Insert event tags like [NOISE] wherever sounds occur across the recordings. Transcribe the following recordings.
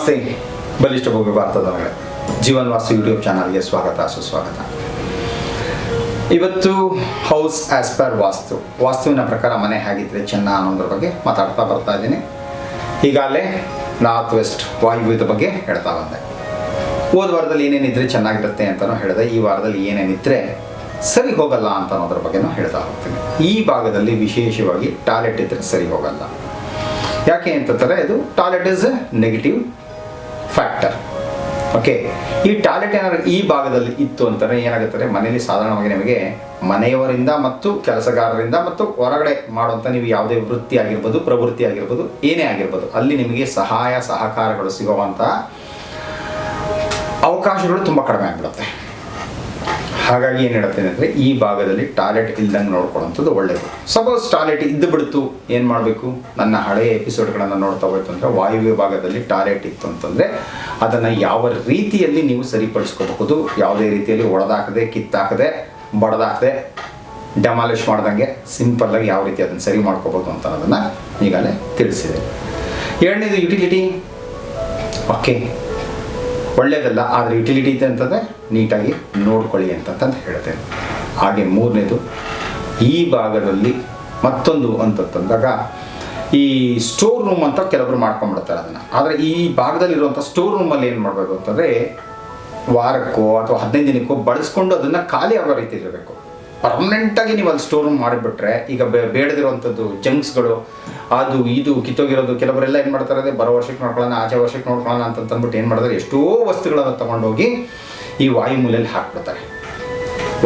ನಮಸ್ತೆ. ಬಲಿಷ್ಠ ಭೂಮಿ ಭಾರತದವರೇ. ಜೀವನ್ ವಾಸ್ತು ಯೂಟ್ಯೂಬ್ ಚಾನಲ್ಗೆ ಸ್ವಾಗತ, ಸುಸ್ವಾಗತ. ಇವತ್ತು ಹೌಸ್ ಆಸ್ ಪರ್ ವಾಸ್ತು. ವಾಸ್ತುವಿನ ಪ್ರಕಾರ ಮನೆ ಹೇಗಿದ್ರೆ ಚೆನ್ನ ಅನ್ನೋದ್ರ ಬಗ್ಗೆ ಮಾತಾಡ್ತಾ ಬರ್ತಾ ಇದ್ದೀನಿ. ಈಗಾಗಲೇ ನಾರ್ತ್ ವೆಸ್ಟ್ ವಾಯುವ್ಯದ ಬಗ್ಗೆ ಹೇಳ್ತಾ ಬಂದೆ. ಹೋದ ವಾರದಲ್ಲಿ ಏನೇನಿದ್ರೆ ಚೆನ್ನಾಗಿರುತ್ತೆ ಅಂತಲೂ ಹೇಳಿದೆ. ಈ ವಾರದಲ್ಲಿ ಏನೇನಿದ್ರೆ ಸರಿ ಹೋಗಲ್ಲ ಅಂತ ಅನ್ನೋದ್ರ ಬಗ್ಗೆನೂ ಹೇಳ್ತಾ ಹೋಗ್ತೀನಿ. ಈ ಭಾಗದಲ್ಲಿ ವಿಶೇಷವಾಗಿ ಟಾಯ್ಲೆಟ್ ಇದ್ರೆ ಸರಿ ಹೋಗಲ್ಲ. ಯಾಕೆ ಅಂತಂದರೆ ಇದು toilet is a negative factor okay ಈ ಟಾಯ್ಲೆಟ್ ಏನಾದ್ರು ಈ ಭಾಗದಲ್ಲಿ ಇತ್ತು ಅಂತಾರೆ ಏನಾಗುತ್ತದೆ? ಮನೆಯಲ್ಲಿ ಸಾಧಾರಣವಾಗಿ ನಿಮಗೆ ಮನೆಯವರಿಂದ ಮತ್ತು ಕೆಲಸಗಾರರಿಂದ ಮತ್ತು ಹೊರಗಡೆ ಮಾಡುವಂಥ ನೀವು ಯಾವುದೇ ವೃತ್ತಿ ಆಗಿರ್ಬೋದು ಪ್ರವೃತ್ತಿ ಆಗಿರ್ಬೋದು ಏನೇ ಆಗಿರ್ಬೋದು, ಅಲ್ಲಿ ನಿಮಗೆ ಸಹಾಯ, ಸಹಕಾರಗಳು ಸಿಗುವಂಥ ಅವಕಾಶಗಳು ತುಂಬ ಕಡಿಮೆ ಆಗಿಬಿಡುತ್ತೆ. ಹಾಗಾಗಿ ಏನು ಹೇಳ್ತೇನೆ ಅಂದರೆ ಈ ಭಾಗದಲ್ಲಿ ಟಾಯ್ಲೆಟ್ ಇಲ್ದಂಗೆ ನೋಡ್ಕೊಳ್ಳೋಂಥದ್ದು ಒಳ್ಳೆಯದು ಸಪೋಸ್ ಟಾಯ್ಲೆಟ್ ಇದ್ದು ಬಿಡ್ತು, ಏನು ಮಾಡಬೇಕು? ನನ್ನ ಹಳೆಯ ಎಪಿಸೋಡ್ಗಳನ್ನು ನೋಡ್ತಾ ಹೋಯ್ತು ಅಂದರೆ ವಾಯುವ್ಯ ಟಾಯ್ಲೆಟ್ ಇತ್ತು ಅಂತಂದರೆ ಅದನ್ನು ಯಾವ ರೀತಿಯಲ್ಲಿ ನೀವು ಸರಿಪಡಿಸ್ಕೋಬಹುದು, ಯಾವುದೇ ರೀತಿಯಲ್ಲಿ ಒಡೆದಾಕದೆ, ಕಿತ್ತಾಕದೆ, ಬಡದಾಕದೆ, ಡೆಮಾಲಿಷ್ ಮಾಡ್ದಂಗೆ ಸಿಂಪಲ್ಲಾಗಿ ಯಾವ ರೀತಿ ಅದನ್ನು ಸರಿ ಮಾಡ್ಕೋಬೋದು ಅಂತ ಅನ್ನೋದನ್ನು ಈಗಲೇ ತಿಳಿಸಿದೆ. ಎರಡನೇದು ಯುಟಿಲಿಟಿ. ಓಕೆ ಒಳ್ಳೆಯದಲ್ಲ ಆದರೆ ಯುಟಿಲಿಟಿ ಇದೆ ಅಂತಂದರೆ ನೀಟಾಗಿ ನೋಡ್ಕೊಳ್ಳಿ ಅಂತಂತ ಹೇಳ್ತೇನೆ. ಹಾಗೆ ಮೂರನೇದು, ಈ ಭಾಗದಲ್ಲಿ ಮತ್ತೊಂದು ಅಂತಂದಾಗ ಈ ಸ್ಟೋರ್ ರೂಮ್ ಅಂತ ಕೆಲವರು ಮಾಡ್ಕೊಂಡ್ಬಿಡ್ತಾರೆ ಅದನ್ನು. ಆದರೆ ಈ ಭಾಗದಲ್ಲಿರುವಂಥ ಸ್ಟೋರ್ ರೂಮಲ್ಲಿ ಏನು ಮಾಡಬೇಕು ಅಂತಂದರೆ, ವಾರಕ್ಕೋ ಅಥವಾ ಹದಿನೈದು ದಿನಕ್ಕೋ ಬಳಸ್ಕೊಂಡು ಅದನ್ನು ಖಾಲಿ ಆಗೋ ರೀತಿ ಇರಬೇಕು. ಪರ್ಮನೆಂಟಾಗಿ ನೀವು ಅಲ್ಲಿ ಸ್ಟೋರ್ ಮಾಡಿಬಿಟ್ರೆ, ಈಗ ಬೇಡದಿರುವಂಥದ್ದು ಜಂಕ್ಸ್ಗಳು ಅದು ಇದು ಕಿತ್ತೋಗಿರೋದು ಕೆಲವರೆಲ್ಲ ಏನು ಮಾಡ್ತಾರೆ ಅದೇ ಬರೋ ವರ್ಷಕ್ಕೆ ನೋಡ್ಕೊಳ್ಳೋಣ, ಆಚೆ ವರ್ಷಕ್ಕೆ ನೋಡ್ಕೊಳ್ಳೋಣ ಅಂತ ಅಂದ್ಬಿಟ್ಟು ಏನು ಮಾಡ್ತಾರೆ, ಎಷ್ಟೋ ವಸ್ತುಗಳನ್ನು ತೊಗೊಂಡೋಗಿ ಈ ವಾಯುಮೂಲೆಯಲ್ಲಿ ಹಾಕ್ಬಿಡ್ತಾರೆ.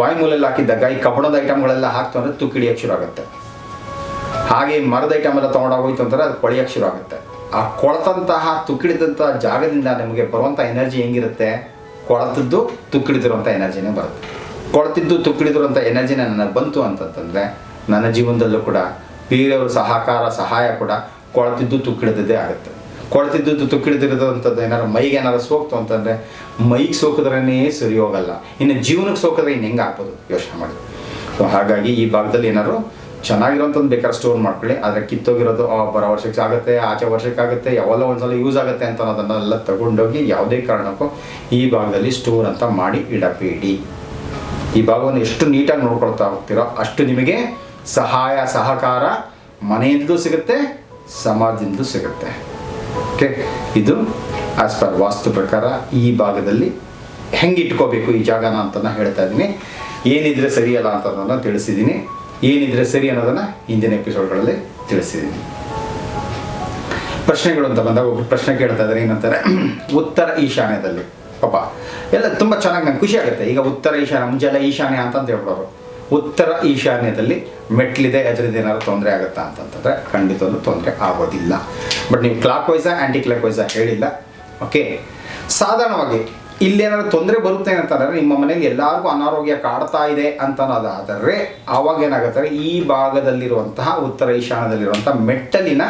ವಾಯುಮೂಲೆಯಲ್ಲಿ ಹಾಕಿದ್ದಾಗ ಈ ಕಬ್ಬಣದ ಐಟಮ್ಗಳೆಲ್ಲ ಹಾಕ್ತು ಅಂದರೆ ತುಕ್ಕಿಡಿಯೋಕ್ಕೆ ಶುರು ಆಗುತ್ತೆ. ಹಾಗೆ ಮರದ ಐಟಮ್ ಎಲ್ಲ ತೊಗೊಂಡೋಗೋಯ್ತು ಅಂತಂದರೆ ಅದು ಕೊಳೆಯೋಕ್ಕೆ ಶುರು ಆಗುತ್ತೆ. ಆ ಕೊಳತಂತಹ ತುಕ್ಕಿಡಿದಂತಹ ಜಾಗದಿಂದ ನಮಗೆ ಬರುವಂಥ ಎನರ್ಜಿ ಹೆಂಗಿರುತ್ತೆ? ಕೊಳತದ್ದು ತುಕ್ಕಿಡಿದಿರುವಂಥ ಎನರ್ಜಿನೇ ಬರುತ್ತೆ. ಕೊಳತಿದ್ದು ತುಕ್ಕಿಡಿದಿರುವಂಥ ಎನರ್ಜಿನ ನನಗೆ ಬಂತು ಅಂತಂತಂದರೆ ನನ್ನ ಜೀವನದಲ್ಲೂ ಕೂಡ ಬೇರೆಯವ್ರ ಸಹಕಾರ, ಸಹಾಯ ಕೂಡ ಕೊಳ್ತಿದ್ದು ತುಕ್ಕಿಡಿದ್ದೇ ಆಗುತ್ತೆ. ಕೊಳ್ತಿದ್ದು ತುಕ್ಕಿಡಿದಿರೋದಂಥದ್ದು ಏನಾದ್ರು ಮೈಗೆ ಏನಾದ್ರು ಸೋಕ್ತು ಅಂತಂದರೆ ಮೈಗೆ ಸೋಕಿದ್ರೇ ಸರಿ ಹೋಗಲ್ಲ. ಇನ್ನು ಜೀವನಕ್ಕೆ ಸೋಕಿದ್ರೆ ಇನ್ನು ಹೆಂಗೆ ಆಗ್ಬೋದು? ಯೋಚನೆ ಮಾಡಿ. ಸೊ ಹಾಗಾಗಿ ಈ ಭಾಗದಲ್ಲಿ ಏನಾದ್ರು ಚೆನ್ನಾಗಿರೋಂಥದ್ದು ಬೇಕಾದ್ರೆ ಸ್ಟೋರ್ ಮಾಡ್ಕೊಳ್ಳಿ. ಆದರೆ ಕಿತ್ತೋಗಿರೋದು ಬರೋ ವರ್ಷಕ್ಕೆ ಆಗುತ್ತೆ, ಆಚೆ ವರ್ಷಕ್ಕೆ ಆಗುತ್ತೆ ಯಾವಲ್ಲ ಒಂದ್ಸಲ ಯೂಸ್ ಆಗುತ್ತೆ ಅಂತ ಅನ್ನೋದನ್ನೆಲ್ಲ ತಗೊಂಡೋಗಿ ಯಾವುದೇ ಕಾರಣಕ್ಕೂ ಈ ಭಾಗದಲ್ಲಿ ಸ್ಟೋರ್ ಅಂತ ಮಾಡಿ ಇಡಬೇಡಿ. ಈ ಭಾಗವನ್ನು ಎಷ್ಟು ನೀಟಾಗಿ ನೋಡ್ಕೊಳ್ತಾ ಹೋಗ್ತೀರೋ ಅಷ್ಟು ನಿಮಗೆ ಸಹಾಯ, ಸಹಕಾರ ಮನೆಯಿಂದಲೂ ಸಿಗುತ್ತೆ, ಸಮಾಜದಿಂದಲೂ ಸಿಗುತ್ತೆ. ಓಕೆ ಇದು ಆಸ್ ಪರ್ ವಾಸ್ತು ಪ್ರಕಾರ ಈ ಭಾಗದಲ್ಲಿ ಹೆಂಗೆ ಇಟ್ಕೋಬೇಕು ಈ ಜಾಗನ ಅಂತ ಹೇಳ್ತಾ ಇದ್ದೀನಿ. ಏನಿದ್ರೆ ಸರಿಯಲ್ಲ ಅಂತ ತಿಳಿಸಿದ್ದೀನಿ. ಏನಿದ್ರೆ ಸರಿ ಅನ್ನೋದನ್ನು ಹಿಂದಿನ ಎಪಿಸೋಡ್ಗಳಲ್ಲಿ ತಿಳಿಸಿದ್ದೀನಿ. ಪ್ರಶ್ನೆಗಳು ಅಂತ ಬಂದಾಗ ಪ್ರಶ್ನೆ ಕೇಳ್ತಾ ಇದ್ದಾರೆ ಏನಂತಾರೆ, [CLEARS THROAT] ಉತ್ತರ ಈಶಾನ್ಯದಲ್ಲಿ. ಪಾಪ. ಎಲ್ಲ ತುಂಬ ಚೆನ್ನಾಗಿ ನಂಗೆ ಖುಷಿ ಆಗುತ್ತೆ. ಈಗ ಉತ್ತರ ಈಶಾನ್ಯ ಮುಂಚೆಲ್ಲ ಈಶಾನ್ಯ ಅಂತಂತ ಹೇಳ್ಬಿಡೋರು. ಉತ್ತರ ಈಶಾನ್ಯದಲ್ಲಿ ಮೆಟ್ಲಿದೆ ಅದರಿಂದ ಏನಾದ್ರು ತೊಂದರೆ ಆಗುತ್ತಾ ಅಂತಂತಂದರೆ ಖಂಡಿತವೂ ತೊಂದರೆ ಆಗೋದಿಲ್ಲ. ಬಟ್ ನೀವು clockwise anticlockwise ಹೇಳಿಲ್ಲ. ಓಕೆ ಸಾಧಾರಣವಾಗಿ ಇಲ್ಲೇನಾದ್ರು ತೊಂದರೆ ಬರುತ್ತೆ ಅಂತಂದರೆ ನಿಮ್ಮ ಮನೇಲಿ ಎಲ್ಲರಿಗೂ ಅನಾರೋಗ್ಯ ಕಾಡ್ತಾ ಇದೆ ಅಂತ ಅನ್ನೋದಾದರೆ ಆವಾಗ ಏನಾಗುತ್ತೆ ಈ ಭಾಗದಲ್ಲಿರುವಂತಹ ಉತ್ತರ ಈಶಾನ್ಯದಲ್ಲಿರುವಂಥ ಮೆಟ್ಟಲಿನ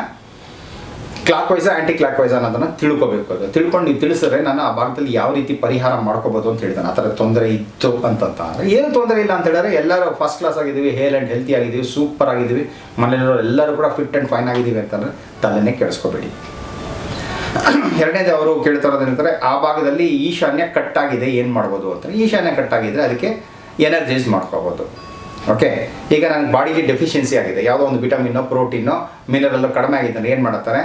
clockwise anticlockwise ಅನ್ನೋದನ್ನು ತಿಳ್ಕೊಬೇಕು ಅದು. ತಿಳ್ಕೊಂಡು ನೀವು ತಿಳಿಸಿದ್ರೆ ನಾನು ಆ ಭಾಗದಲ್ಲಿ ಯಾವ ರೀತಿ ಪರಿಹಾರ ಮಾಡ್ಕೋಬೋದು ಅಂತ ಹೇಳಿದಾನೆ ಆ ಥರ ತೊಂದರೆ ಇತ್ತು ಅಂತಂತ. ಅಂದರೆ ಏನು ತೊಂದರೆ ಇಲ್ಲ ಅಂತ ಹೇಳಿದ್ರೆ ಎಲ್ಲರೂ ಫಸ್ಟ್ ಕ್ಲಾಸ್ ಆಗಿದ್ದೀವಿ ಹೇಲ್ ಆ್ಯಂಡ್ ಹೆಲ್ತಿ ಆಗಿದ್ದೀವಿ ಸೂಪರ್ ಆಗಿದ್ದೀವಿ. ಮನೆಯಲ್ಲಿರೋ ಎಲ್ಲರೂ ಕೂಡ ಫಿಟ್ ಆ್ಯಂಡ್ ಫೈನ್ ಆಗಿದ್ದೀವಿ ಅಂತಂದರೆ ತಲೆನೇ ಕೆಡಿಸ್ಕೋಬೇಡಿ. ಎರಡನೇದು ಅವರು ಕೇಳ್ತಾ ಆ ಭಾಗದಲ್ಲಿ ಈಶಾನ್ಯ ಕಟ್ಟಾಗಿದೆ, ಏನು ಮಾಡ್ಬೋದು ಅಂತ. ಈಶಾನ್ಯ ಕಟ್ಟಾಗಿದ್ರೆ ಅದಕ್ಕೆ ಎನರ್ಜೈಸ್ ಮಾಡ್ಕೋಬೋದು. ಓಕೆ ಈಗ ನನಗೆ ಬಾಡಿಗೆ ಡೆಫಿಷಿಯನ್ಸಿ ಆಗಿದೆ. ಯಾವುದೋ ಒಂದು ವಿಟಮಿನ್ನೋ ಪ್ರೋಟೀನೋ ಮಿನರಲ್ಲೋ ಕಡಿಮೆ ಆಗಿದೆ ಅಂದರೆ ಏನು ಮಾಡ್ತಾರೆ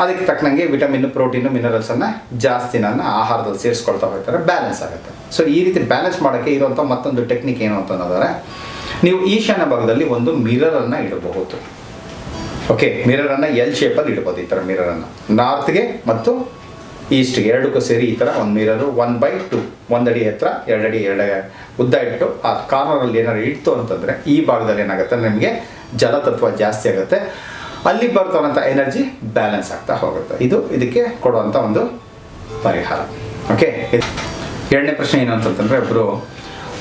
ಅದಕ್ಕೆ ತಕ್ಕನಂಗೆ ವಿಟಮಿನ್, ಪ್ರೋಟೀನು, ಮಿನರಲ್ಸನ್ನು ಜಾಸ್ತಿ ನಾನು ಆಹಾರದಲ್ಲಿ ಸೇರಿಸ್ಕೊಳ್ತಾ ಹೋಗ್ತಾರೆ ಬ್ಯಾಲೆನ್ಸ್ ಆಗುತ್ತೆ. ಸೊ ಈ ರೀತಿ ಬ್ಯಾಲೆನ್ಸ್ ಮಾಡೋಕ್ಕೆ ಇರುವಂಥ ಮತ್ತೊಂದು ಟೆಕ್ನಿಕ್ ಏನು ಅಂತಂದರೆ ನೀವು ಈಶಾನ್ಯ ಭಾಗದಲ್ಲಿ ಒಂದು ಮಿರರನ್ನು ಇಡಬಹುದು. ಓಕೆ ಮಿರರನ್ನು ಎಲ್ ಶೇಪಲ್ಲಿ ಇಡ್ಬೋದು ಈ ಥರ ಮಿರರನ್ನು ನಾರ್ತ್ಗೆ ಮತ್ತು ಈಸ್ಟ್ಗೆ ಎರಡಕ್ಕೂ ಸೇರಿ ಈ ಥರ ಒಂದು ಮಿರರು ಒನ್ ಬೈ ಟು ಒಂದಡಿ ಎತ್ತರ ಎರಡಡಿ ಎರಡು ಉದ್ದ ಇಟ್ಟು, ಆ ಕಾರ್ನರಲ್ಲಿ ಏನಾರು ಇಡ್ತು ಅಂತಂದರೆ ಈ ಭಾಗದಲ್ಲಿ ಏನಾಗುತ್ತೆ? ನಿಮಗೆ ಜಲತತ್ವ ಜಾಸ್ತಿ ಆಗುತ್ತೆ. ಅಲ್ಲಿ ಬರ್ತವಂಥ ಎನರ್ಜಿ ಬ್ಯಾಲೆನ್ಸ್ ಆಗ್ತಾ ಹೋಗುತ್ತೆ. ಇದು ಇದಕ್ಕೆ ಕೊಡುವಂಥ ಒಂದು ಪರಿಹಾರ. ಓಕೆ ಎರಡನೇ ಪ್ರಶ್ನೆ ಏನು ಅಂತಂತಂದರೆ ಒಬ್ಬರು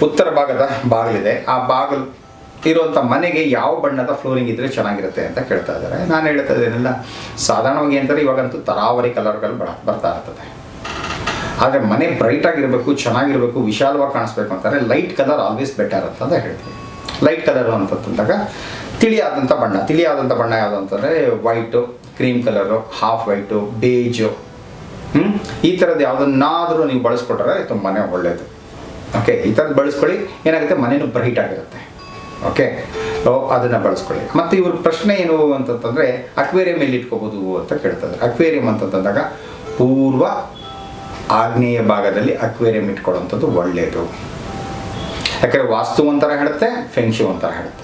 ಉತ್ತರ ಭಾಗದ ಬಾಗಿಲಿದೆ. ಆ ಬಾಗಿಲು ಇರುವಂಥ ಮನೆಗೆ ಯಾವ ಬಣ್ಣದ ಫ್ಲೋರಿಂಗ್ ಇದ್ದರೆ ಚೆನ್ನಾಗಿರುತ್ತೆ ಅಂತ ಕೇಳ್ತಾ ಇದ್ದಾರೆ. ನಾನು ಹೇಳ್ತಾ ಇದ್ದೇನೆಲ್ಲ ಸಾಧಾರಣವಾಗಿ ಅಂತಾರೆ ಇವಾಗಂತೂ ತರಾವರಿ ಕಲರ್ಗಳು ಬರ ಬರ್ತಾ ಇರ್ತದೆ. ಆದರೆ ಮನೆ ಬ್ರೈಟ್ ಆಗಿರಬೇಕು, ಚೆನ್ನಾಗಿರಬೇಕು, ವಿಶಾಲವಾಗಿ ಕಾಣಿಸ್ಬೇಕು ಅಂತಾರೆ ಲೈಟ್ ಕಲರ್ ಆಲ್ವೇಸ್ ಬೆಟರ್ ಅಂತ ಹೇಳ್ತೀವಿ ಲೈಟ್ ಕಲರ್ ಅಂತಂದಾಗ ತಿಳಿಯಾದಂಥ ಬಣ್ಣ ತಿಳಿಯಾದಂಥ ಬಣ್ಣ ಯಾವುದು ಅಂತಂದರೆ white cream colour half white beige ಹ್ಞೂ ಈ ಥರದ್ದು ಯಾವುದನ್ನಾದರೂ ನೀವು ಬಳಸ್ಕೊಟ್ರೆ ತುಂಬಾ ಒಳ್ಳೆಯದು ಓಕೆ ಈ ಥರದ್ದು ಬಳಸ್ಕೊಳ್ಳಿ, ಏನಾಗುತ್ತೆ? ಮನೇನು ಬ್ರೈಟ್ ಆಗಿರುತ್ತೆ. ಓಕೆ ಅದನ್ನು ಬಳಸ್ಕೊಳ್ಳಿ. ಮತ್ತು ಇವ್ರ ಪ್ರಶ್ನೆ ಏನು ಅಂತಂತಂದರೆ, ಅಕ್ವೇರಿಯಂ ಎಲ್ಲಿ ಇಟ್ಕೋಬೋದು ಅಂತ ಕೇಳ್ತಾರೆ. ಅಕ್ವೇರಿಯಂ ಅಂತಂದಾಗ ಪೂರ್ವ ಆಗ್ನೇಯ ಭಾಗದಲ್ಲಿ ಅಕ್ವೇರಿಯಂ ಇಟ್ಕೊಳ್ಳೋಂಥದ್ದು ಒಳ್ಳೆಯದು ಯಾಕಂದರೆ ವಾಸ್ತು ಒಂಥರ ಹೇಳುತ್ತೆ ಫೆಂಕ್ಷು ಒಂಥರ ಹೇಳುತ್ತೆ.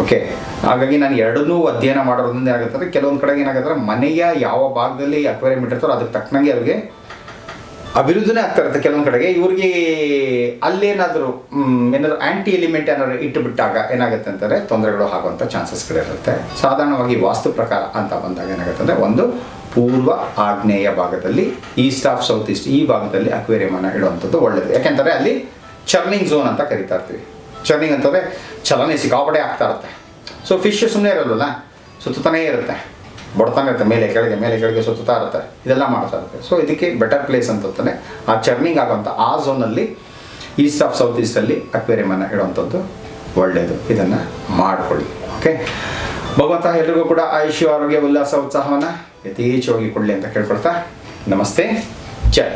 ಓಕೆ ಹಾಗಾಗಿ ನಾನು ಎರಡನ್ನೂ ಅಧ್ಯಯನ ಮಾಡೋದ್ರಿಂದ ಏನಾಗುತ್ತೆ ಕೆಲವೊಂದು ಕಡೆಗೆ ಏನಾಗುತ್ತೆ ಮನೆಯ ಯಾವ ಭಾಗದಲ್ಲಿ ಅಕ್ವೇರಿಯಂ ಇಟ್ಟಿರ್ತಾರೋ ಅದಕ್ಕೆ ತಕ್ಕನಂಗೆ ಅವ್ರಿಗೆ ಅಭಿವೃದ್ಧಿನೇ ಆಗ್ತಾ ಇರುತ್ತೆ ಕೆಲವೊಂದು ಕಡೆಗೆ. ಇವ್ರಿಗೆ ಅಲ್ಲೇನಾದರೂ ಏನಾದರೂ ಆ್ಯಂಟಿ ಎಲಿಮೆಂಟ್ ಏನಾದ್ರು ಇಟ್ಟುಬಿಟ್ಟಾಗ ಏನಾಗುತ್ತೆ ಅಂತಂದರೆ ತೊಂದರೆಗಳು ಆಗುವಂಥ ಚಾನ್ಸಸ್ಗಳಿರುತ್ತೆ ಸಾಧಾರಣವಾಗಿ ವಾಸ್ತು ಪ್ರಕಾರ ಅಂತ ಬಂದಾಗ ಏನಾಗುತ್ತೆ ಅಂದರೆ ಒಂದು ಪೂರ್ವ ಆಗ್ನೇಯ ಭಾಗದಲ್ಲಿ ಈಸ್ಟ್ ಆಫ್ ಸೌತ್ ಈಸ್ಟ್ ಈ ಭಾಗದಲ್ಲಿ ಅಕ್ವೇರಿಯಮನ್ನು ಇಡುವಂಥದ್ದು ಒಳ್ಳೆಯದು ಯಾಕೆಂದರೆ ಅಲ್ಲಿ ಚರ್ನಿಂಗ್ ಝೋನ್ ಅಂತ ಕರಿತಾ ಇರ್ತೀವಿ. ಚರ್ನಿಂಗ್ ಅಂತಂದರೆ ಚಲನೆ ಸಿಕ್ಕಾಪಟ್ಟೆ ಆಗ್ತಾ ಇರುತ್ತೆ. ಸೊ ಫಿಶ್ ಸುಮ್ಮನೆ ಇರಲ್ವಲ್ಲ ಸುತ್ತಾನೇ ಇರುತ್ತೆ. ಬಡ್ತಾನೆ ಇರುತ್ತೆ, ಮೇಲೆ ಕೆಳಗೆ ಮೇಲೆ ಕೆಳಗೆ ಸುತ್ತಾ ಇರುತ್ತೆ. ಇದೆಲ್ಲ ಮಾಡ್ತಾ ಇರುತ್ತೆ. ಸೊ ಇದಕ್ಕೆ ಬೆಟರ್ ಪ್ಲೇಸ್ ಅಂತಂತಾನೆ ಆ ಚರ್ನಿಂಗ್ ಆಗುವಂಥ ಆ ಝೋನಲ್ಲಿ ಈಸ್ಟ್ ಆಫ್ ಸೌತ್ ಈಸ್ಟಲ್ಲಿ ಅಕ್ವೇರಿಯಮನ್ನು ಇಡುವಂಥದ್ದು ಒಳ್ಳೆಯದು. ಇದನ್ನು ಮಾಡಿಕೊಳ್ಳಿ. ಓಕೆ ಭಗವಂತ ಎಲ್ರಿಗೂ ಕೂಡ ಆಯುಷ್ಯ, ಆರೋಗ್ಯ, ಉಲ್ಲಾಸ, ಉತ್ಸಾಹವನ್ನು ಯಥೇಚ್ಛವಾಗಿ ಕೊಡಲಿ ಅಂತ ಕೇಳ್ಕೊಳ್ತಾ ನಮಸ್ತೆ. ಜೈ